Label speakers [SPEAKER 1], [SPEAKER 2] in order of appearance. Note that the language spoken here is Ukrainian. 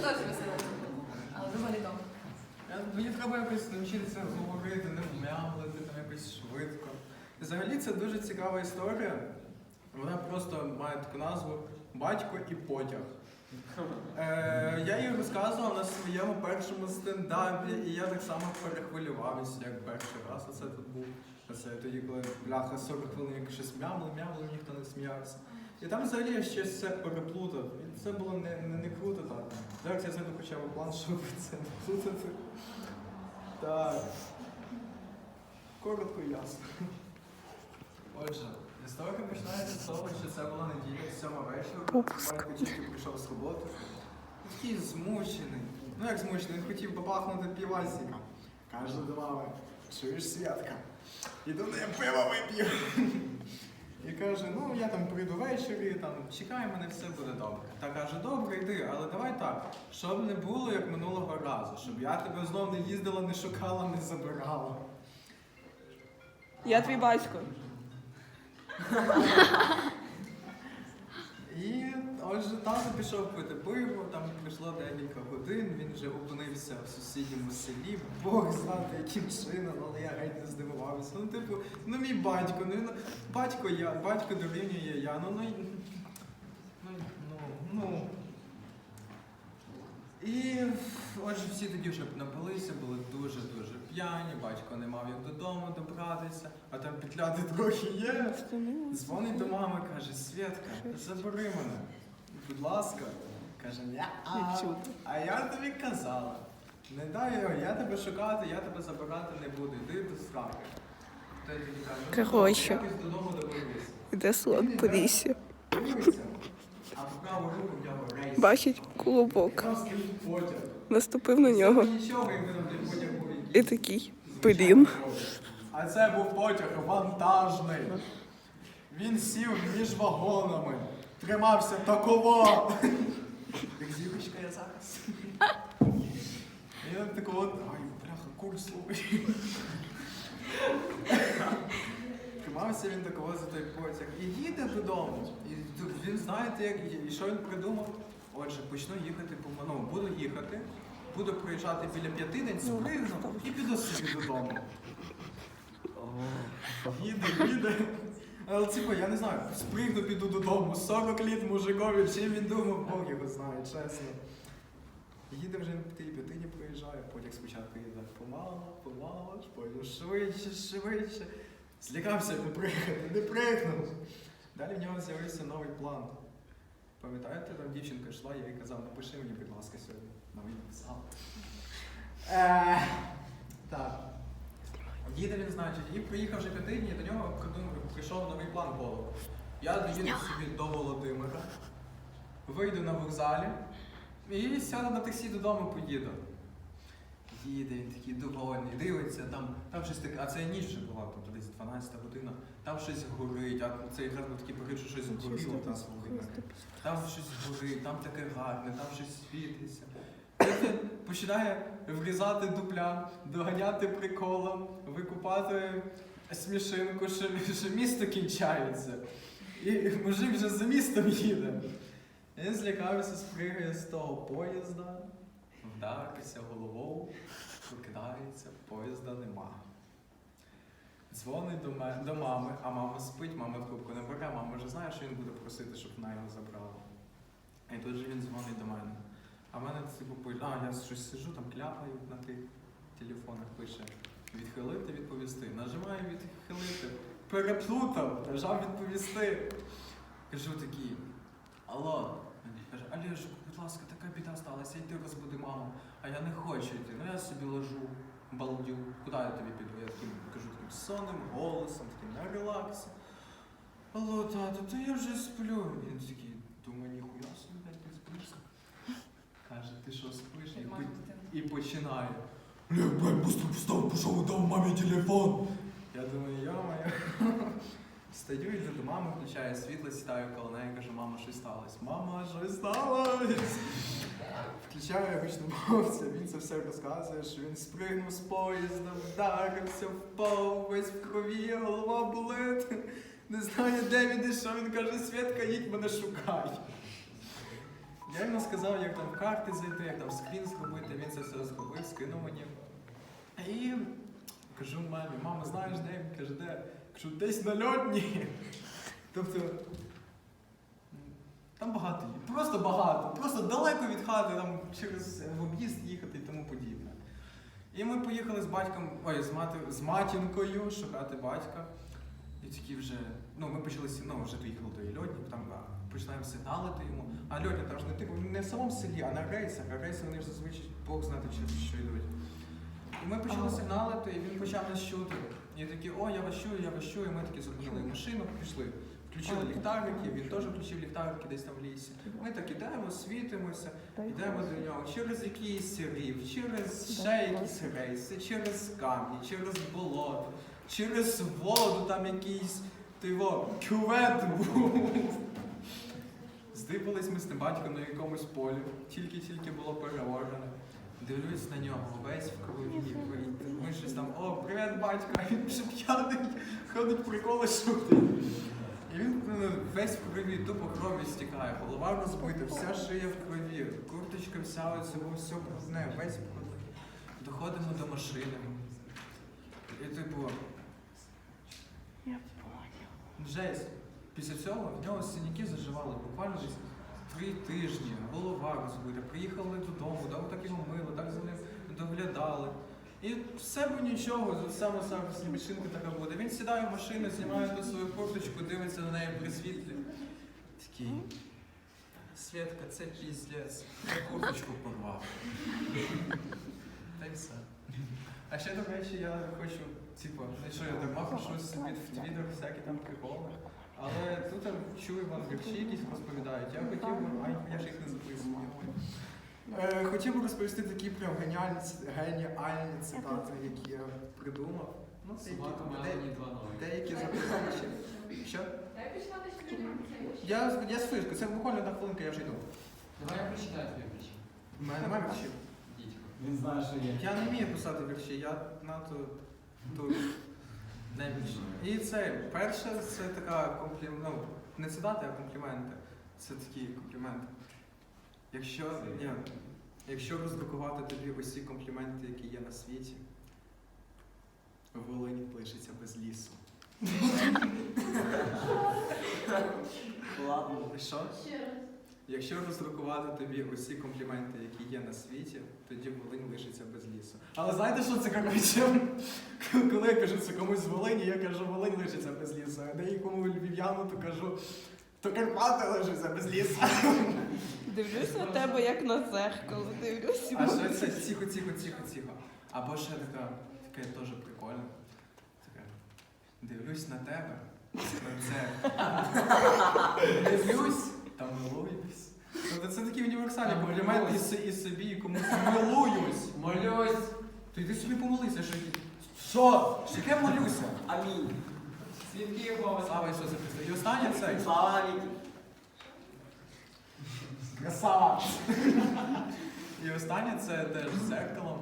[SPEAKER 1] теж весело. Але думаю, не
[SPEAKER 2] Мені треба якось навчитися говорити, не вмямлити, там якось швидко. І Взагалі це дуже цікава історія. Вона просто має таку назву Батько і потяг. Е, я її розказував на своєму першому стендапі, і я так само перехвилювався, як перший раз. Оце тут був. Оце тоді, коли бляха 40 хвилин як щось мямли, мямли, ніхто не сміявся. І там взагалі я щось все переплутав. І це було не, не, не круто так. Зараз я зайду хоча б план, щоб це не плутати. Так. Коротко і ясно. Отже, історія починається з того, що це була неділя, сьома вечора. Батько тільки прийшов з роботи. Такий змучений. Ну як змучений, він хотів попахнути півасіка. Каже до мами, чуєш Святка? Іду на пиво вип'ю. І каже, ну я там прийду ввечері, там чекай мене, все буде добре. Та каже, добре, йди, але давай так, щоб не було як минулого разу, щоб я тебе знов не їздила, не шукала, не забирала.
[SPEAKER 3] Я твій батько.
[SPEAKER 2] І отже, тато пішов пити пиво, там пройшло декілька годин, він вже опинився в сусідньому селі, Бог знати яким чином, але я геть не здивувався. Ну, типу, ну мій батько, ну він- батько я, батько дорівнює я, ну ну. Ну, ну, ну. І отже, всі тоді вже напилися, були дуже-дуже п'яні, батько не мав як додому добратися, а там петляти трохи є. Дзвонить до мами, каже, Свєтка, забери мене. Будь ласка. Каже, А я тобі казала. Не дай його, я тебе шукати, я тебе забирати не буду. Йди до каже, «Ну,
[SPEAKER 3] Коротше. Іде слон по лісі. Бачить
[SPEAKER 2] потяг.
[SPEAKER 3] Наступив на нього. І такий. Блін.
[SPEAKER 2] А це був потяг вантажний. Він сів між вагонами, тримався таково. Як зірочка я зараз. І він такого, ай, бляха, курс слухай. Тримався він такого за той потяг. І їде додому. І він знаєте, як і що він придумав? Отже, почну їхати по ну, буду їхати, буду проїжджати біля п'яти день, спригну і піду собі додому. Їде, їде. Але типу, я не знаю, спригну, піду додому, 40 літ мужикові, чим він думав, Бог його знає, чесно. Їде вже на п'яти п'ятині проїжджає, потяг спочатку їде помало, помало, потім швидше, швидше. Злякався не пригати, не пригнув. Далі в нього з'явився новий план. Пам'ятаєте, там дівчинка йшла, я їй казав, напиши мені, будь ласка, сьогодні. Ну, він написав. Е, Так. Їде він, значить, і приїхав вже п'яти днів, до нього прийшов новий план голову. Я доїду собі до Володимира, вийду на вокзалі і сяду на таксі додому поїду. Їде він такий довольний, дивиться, там, там щось таке, а це ніч вже була, тобто десь 12 година, там щось горить, а це якраз був такий період, що щось горіло там Володимир. Там щось горить, там таке гарне, там щось світиться. Починає врізати дупля, доганяти приколом, викупати смішинку, що, що місто кінчається. І мужик вже за містом їде. Він злякався, спригає з того поїзда, вдарився головою, прокидається, поїзда нема. Дзвонить до, ме- до мами, а мама спить, мама трубку не бере, мама вже знає, що він буде просити, щоб вона його забрала. І тут же він дзвонить до мене. А в мене типу пише, а я щось сижу, там кляпаю на тих телефонах пише. Відхилити, відповісти. Нажимаю відхилити. Переплутав, нажав відповісти. Кажу такий, алло. Каже, Олежу, будь ласка, така біда сталася, йди розбуди маму. А я не хочу йти. Ну я собі лежу, балдю. Куди я тобі піду? Я таким кажу таким сонним голосом, таким на релаксі. Алло, тато, то я вже сплю. Він такий, думаю, ніхуя собі, блядь, ти спиш. Каже, ти що спиш? І,
[SPEAKER 1] Як
[SPEAKER 2] по-
[SPEAKER 1] мати дитину.
[SPEAKER 2] і починає. Бля, блядь, быстро встав, пішов, дав мамі телефон. Я думаю, йо-моє. Стою, йду до мами, включаю світло, сідаю коло неї, кажу, мама, що сталося? Мама, що сталося? Включаю гучномовця, він це все розказує, що він спригнув з поїзда, вдарився, впав, весь в крові, голова болить. Не знає, де він і що. Він каже, Святка, їдь мене шукай. Я йому сказав, як там карти зайти, як там скрін зробити, він це все зробив, скинув мені. І кажу мамі, мама, знаєш де? Він каже, де? Кажу, десь на льотні. Тобто. Там багато є. Просто багато. Просто далеко від хати, там через в об'їзд їхати і тому подібне. І ми поїхали з батьком, ой, з, мати, з матінкою шукати батька. І такі вже, ну ми почали ну, вже доїхали до Льотні, там починаємо сигналити йому. А Льотня там ж не типу не в самому селі, а на рейсах. А рейси вони ж зазвичай Бог знати, що йдуть. І ми почали сигналити, і він почав нас чути. І такі, о, я вас чую, я вас чую. І ми такі зупинили машину, пішли. Включили ліхтарики, він теж включив ліхтарики десь там в лісі. Ми так ідемо, світимося, йдемо до нього через якийсь рів, через ще якісь рейси, через камні, через болото, через воду, там якийсь тиво, кювет був. Здибались ми з тим батьком на якомусь полі, тільки-тільки було переоране. Дивлюсь на нього, весь в крові. Ми щось там, о, привіт, батько, а він вже п'яний, ходить приколи шутить. І він ну, весь в крові, тупо крові стікає, голова розбита, вся шия в крові, курточка вся ось цього все брудне, весь в крові. Доходимо до машини. І типу. Жесть. Після цього в нього синяки заживали буквально десь три тижні, голова розбита. Приїхали додому, да, так його мили, так за ним доглядали. І все би нічого, саме саме слібішинка така буде. Він сідає в машину, знімає ту свою курточку, дивиться на неї при світлі. Такий. Свєтка, це піздець. Я курточку порвав. Та й все. А ще, до речі, я хочу, типу, не що я дарма пишусь собі в твіттер всякі там приколи. Але тут чую вам вірші якісь розповідають. Я їх не записую. Е, хотів би розповісти такі прям геніальні, геніальні цитати, які я придумав. Ну, деякі,
[SPEAKER 4] Собака
[SPEAKER 2] де-
[SPEAKER 4] Мелані 2.0.
[SPEAKER 2] деякі записали. Що?
[SPEAKER 1] Дай починати ще не
[SPEAKER 2] Я, я свишку, це буквально одна хвилинка, я вже йду.
[SPEAKER 4] Давай я прочитаю твої вірші.
[SPEAKER 2] У мене немає віршів.
[SPEAKER 4] Дідько.
[SPEAKER 5] Він знає, що є.
[SPEAKER 2] Я не вмію писати вірші, я надто тут не вірші. І це перше, це така комплім... ну, не цитати, а компліменти. Це такі компліменти. Якщо, ні, якщо роздрукувати тобі усі компліменти, які є на світі, Волинь лишиться без лісу.
[SPEAKER 5] Ладно.
[SPEAKER 2] Що? Якщо роздрукувати тобі усі компліменти, які є на світі, тоді Волинь лишиться без лісу. Але знаєте, що це коротше? Коли я кажу це комусь з Волині, я кажу, Волинь лишиться без лісу. А деякому львів'яну, то кажу, то Карпати лишиться без лісу.
[SPEAKER 3] Дивлюсь на тебе, як на зеркало. Дивлюсь.
[SPEAKER 2] А ще це тихо, тихо, тихо, тихо. Або ще така, таке теж прикольне. Таке. Дивлюсь на тебе, на це. Дивлюсь та милуюсь. Тобто це такі універсальні компліменти і, с- і собі, і комусь милуюсь.
[SPEAKER 4] Молюсь.
[SPEAKER 2] То йди собі помолися, що які. Що? Що яке молюся?
[SPEAKER 5] Амінь.
[SPEAKER 4] Свідки Єгови.
[SPEAKER 2] Слава Ісусу Христу. І останнє це.
[SPEAKER 5] Слава віки.
[SPEAKER 2] Красава! І останнє це теж з зеркалом.